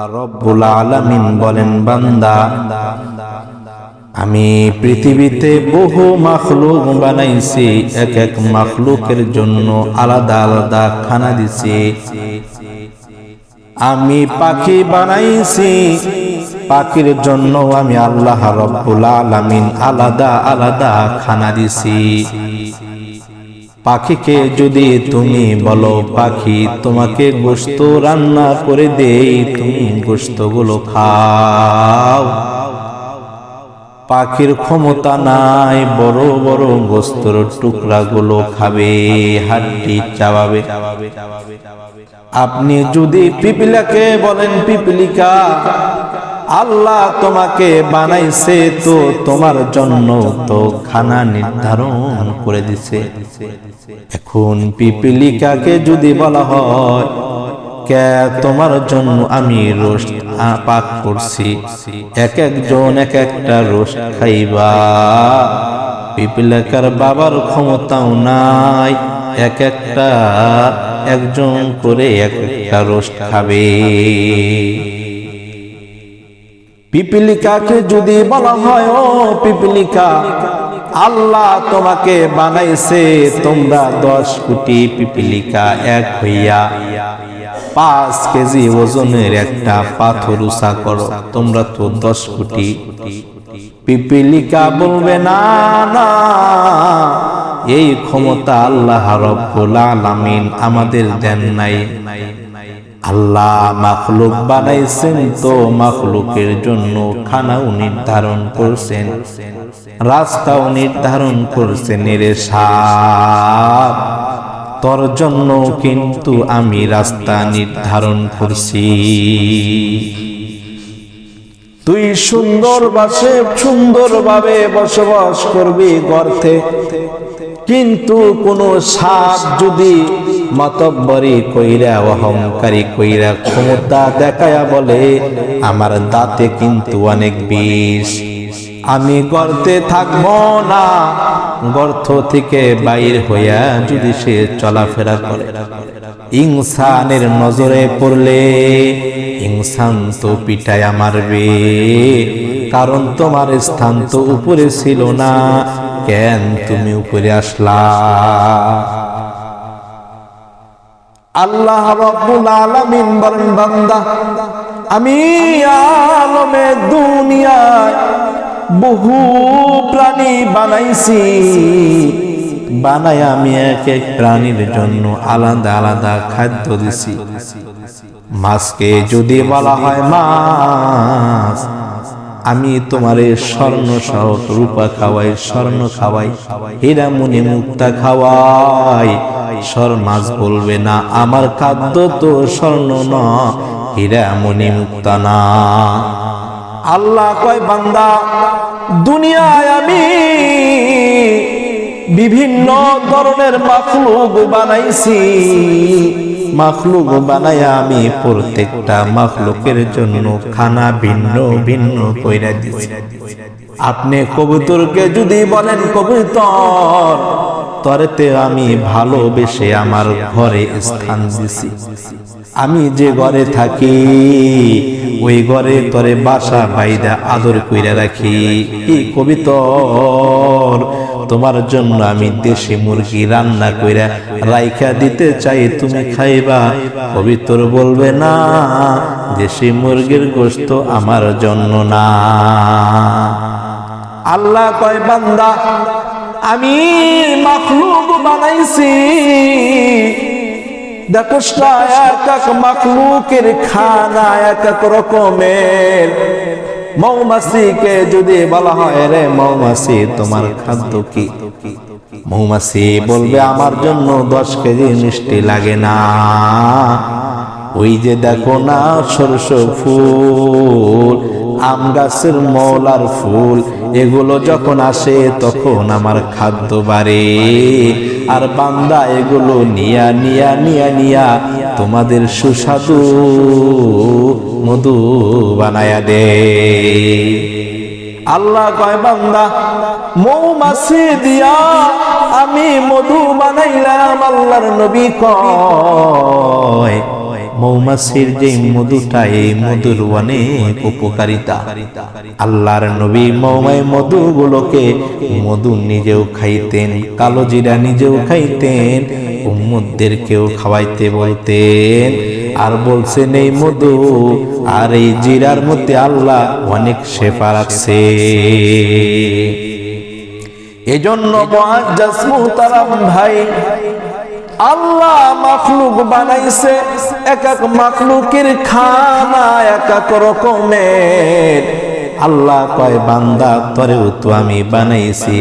রব্বুল আলামিন বলেন, বান্দা, আমি পৃথিবীতে বহু মাখলুক বানাইছি এক এক মাখলুকের জন্য আলাদা আলাদা খানা দিছি। আমি পাখি বানাইছি, পাখির জন্য আমি আল্লাহ রব্বুল আলামিন আলাদা আলাদা খানা দিছি। পাখিকে যদি তুমি বলো, পাখি, তোমাকে গোস্ত রান্না করে দেই, তুমি গোস্তগুলো খাও। পাখির ক্ষমতা নাই, বড় বড় গোস্তর টুকরাগুলো খাবে, হাড্ডি চাবাবে। আপনি যদি পিপিলাকে বলেন, পিপিলিকা আল্লাহ তোমাকে বানাইছে তো তোমার জন্য তো খানা নির্ধারণ করে দিছে। এখন পিপিলিকাকে যদি বলা হয়, কে, তোমার জন্য আমি রোস্ট পাক করছি। এক একজন এক একটা রোস্ট খাইবা। পিপিলিকার বাবার ক্ষমতাও নাই। এক একটা, একজন করে এক একটা রোস্ট খাবে। পিপিলিকাকে যদি বলা হয়, ও পিপিলিকা, আল্লাহ তোমাকে বানাইছে, তোমরা দশ কোটি পিপিলিকা এক হইয়া পাঁচ কেজি ওজনের একটা পাথর উষা করো, তোমরা তো দশ কোটি পিপিলিকা বলবে, না না, এই ক্ষমতা আল্লাহ রব্বুল আলামিন আমাদের দেন নাই। আল্লাহ মাখলুক বানাইছেন তো মাখলুকের জন্য খানাও নির্ধারণ করছেন, রাস্তাও নির্ধারণ করছেন এর সাপ তোর জন্য কিন্তু আমি রাস্তা নির্ধারণ করছি। তুই সুন্দর বাসে, সুন্দরভাবে বসবাস করবি গর্তে। কিন্তু কোন সাপ যদি মতব্বরি কইরা, অহংকারী কইরা ক্ষমতা দেখায়া বলে, আমার দাঁতে কিন্তু অনেক বিষ। আমি গর্তে থাকব না গর্ত থেকে বাইর হইয়া যদি সে চলাফেরা করে, ইনসানের নজরে পড়লে ইনসান তো পিটায়া মারবে কারণ তোমার স্থান তো উপরে ছিল না, কেন তুমি উপরে আসলা? আল্লাহ রাব্বুল আলামিন বলেন, বান্দা, আমি আলমে দুনিয়ায় বহু প্রাণী বানাইছি। বানাই আমি এক এক প্রাণীর জন্য আলাদা আলাদা খাদ্য দিছি। মাছকে যদি বলা হয় মাছ, আমি তোমারে স্বর্ণ সহ রূপা খাওয়াই, স্বর্ণ খাওয়াই, হীরামণি মুক্তা খাওয়াই। স্বর মাছ বলবে না, আমার খাদ্য তো স্বর্ণ না হীরামণি মুক্তা না। আল্লাহ কয়, বান্দা, দুনিয়ায় আমি বিভিন্ন ধরনের মাখলুক বানাইছি। মাখলুক বানাইয়া আমি প্রত্যেকটা মাখলুকের জন্য খানা ভিন্ন ভিন্ন কইরা দিছি। আপনি কবুতরকে যদি বলেন, কবুতর তরেতে আমি ভালোবেসে আমার ঘরে স্থান দিছি। আমি যে ঘরে থাকি, ওই ঘরে তরে বাসা বাইদা আদর কইরা রাখি। এই কবিতর, তোমার জন্য আমি দেশি মুরগি রান্না কইরা রাইখা দিতে চাই, তুমি খাইবা। পবিত্র বলবে, না, দেশি মুরগির গোস্ত আমার জন্য না। আল্লাহ কয়, বান্দা আমি মাখলুক বানাইছি। দেখো এক এক মাখলুকের খানা, এক এক রকমের। মৌমাছিকে যদি বলা হয়, রে মৌমাছি, তোমার খাদ্য কি? মৌমাছি বলবে, আমার জন্য দশ কেজি মিষ্টি লাগে না। ওই যে দেখো না, সরষ ফুল আম গাছের মৌলার ফুল, এগুলো যখন আসে তখন আমার খাদ্য বাড়ে। আর বান্দা এগুলো নিয়া নিয়া নিয়া নিয়া তোমাদের সুস্বাদু মধু বানায়া দে। আল্লাহ কয়, বান্দা, মৌমাছি দিয়া আমি মধু বানাইলাম আল্লাহর নবী কয়। মৌমাছির যে মধুটা, এই মধুর অনেক উপকারিতা। আল্লাহর নবী মৌমাই মধুগুলোকে মধু নিজেও খাইতেন, কালো জিরা নিজেও খাইতেন উম্মদেরকেও খাওয়াইতে বলতেন। আর বলছেন, এই মধু আর এই জিরার মধ্যে আল্লাহ অনেক শেফা রাখছে এজন্য ভাই আল্লাহ মাখলুক বানাইছে, এক এক মাখলুকের খানা এক এক রকমের। আল্লাহ কয়, বান্দা, তরেও তো আমি বানাইছি।